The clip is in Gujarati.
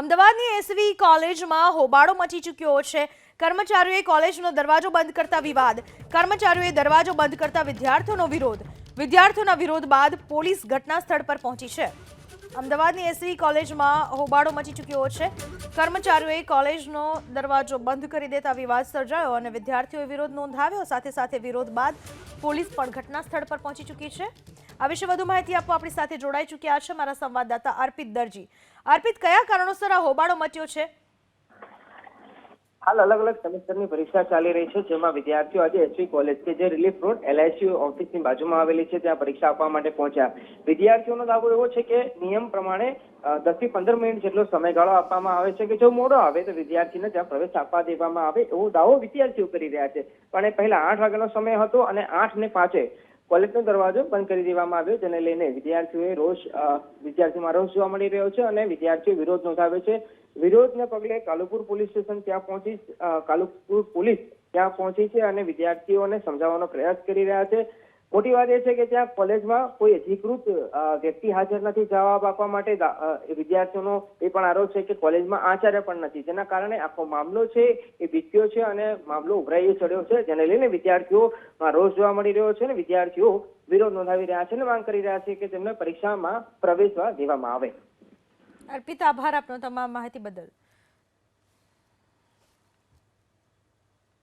અમદાવાદની એસવી કોલેજમાં હોબાળો મચી ચૂક્યો છે. કર્મચારીઓએ કોલેજનો દરવાજો બંધ કરતા વિવાદ. કર્મચારીઓએ દરવાજો બંધ કરતા વિદ્યાર્થીઓનો વિરોધ. વિદ્યાર્થીઓના વિરોધ બાદ પોલીસ ઘટના સ્થળ પર પહોંચી છે. અમદાવાદની એસવી કોલેજમાં હોબાળો મચી ચૂક્યો છે. કર્મચારીઓએ કોલેજનો દરવાજો બંધ કરી દેતા વિવાદ સર્જાયો અને વિદ્યાર્થીઓએ વિરોધ નોંધાવ્યો. સાથે સાથે વિરોધ બાદ પોલીસ પણ ઘટના સ્થળ પર પહોંચી ચૂકી છે. આ વિશે વધુ માહિતી આપવા આપણી સાથે જોડાઈ ચૂક્યા છે મારા સંવાદદાતા અર્પિત દરજી. અર્પિત, કયા કારણોસર આ હોબાળો મચ્યો છે? હાલ અલગ અલગ સેમેસ્ટરની પરીક્ષા ચાલી રહી છે, જેમાં વિદ્યાર્થીઓ આજે એસવી કોલેજ કે જે રિલીફ રોડ એલઆઈસી ઓફિસની બાજુમાં આવેલી છે ત્યાં પરીક્ષા આપવા માટે પહોંચ્યા. વિદ્યાર્થીઓનો દાવો એવો છે કે નિયમ પ્રમાણે દસથી પંદર મિનિટ જેટલો સમયગાળો આપવામાં આવે છે કે જો મોડો આવે તો વિદ્યાર્થીને ત્યાં પ્રવેશ આપવા દેવામાં આવે એવો દાવો વિદ્યાર્થીઓ કરી રહ્યા છે. પણ એ પહેલા આઠ વાગ્યાનો સમય હતો અને આઠ ને પાંચે કોલેજનો દરવાજો બંધ કરી દેવામાં આવ્યો, જેને લઈને વિદ્યાર્થીઓએ રોષ વિદ્યાર્થીઓમાં રોષ જોવા મળી રહ્યો છે અને વિદ્યાર્થીઓ વિરોધ નોંધાવ્યો છે. વિરોધને પગલે કાલુપુર પોલીસ સ્ટેશન ત્યાં પહોંચી કાલુપુર પોલીસ ત્યાં પહોંચી છે અને વિદ્યાર્થીઓને સમજાવવાનો પ્રયાસ કરી રહ્યા છે. મોટી વાત એ છે કે ત્યાં કોલેજમાં કોઈ અધિકૃત વ્યક્તિ હાજર નથી જવાબ આપવા માટે વિદ્યાર્થીઓનો એ પણ આરોપ છે કે કોલેજમાં આચાર્ય પણ નથી. જેના કારણે આખો મામલો છે એ બીત્યો છે અને મામલો ઉભરાઈ ચડ્યો છે, જેને લઈને વિદ્યાર્થીઓમાં રોષ જોવા મળી રહ્યો છે અને વિદ્યાર્થીઓ વિરોધ નોંધાવી રહ્યા છે અને માંગ કરી રહ્યા છે કે તેમને પરીક્ષામાં પ્રવેશવા દેવામાં આવે. અર્પિત આભાર આપનો તમામ માહિતી બદલ.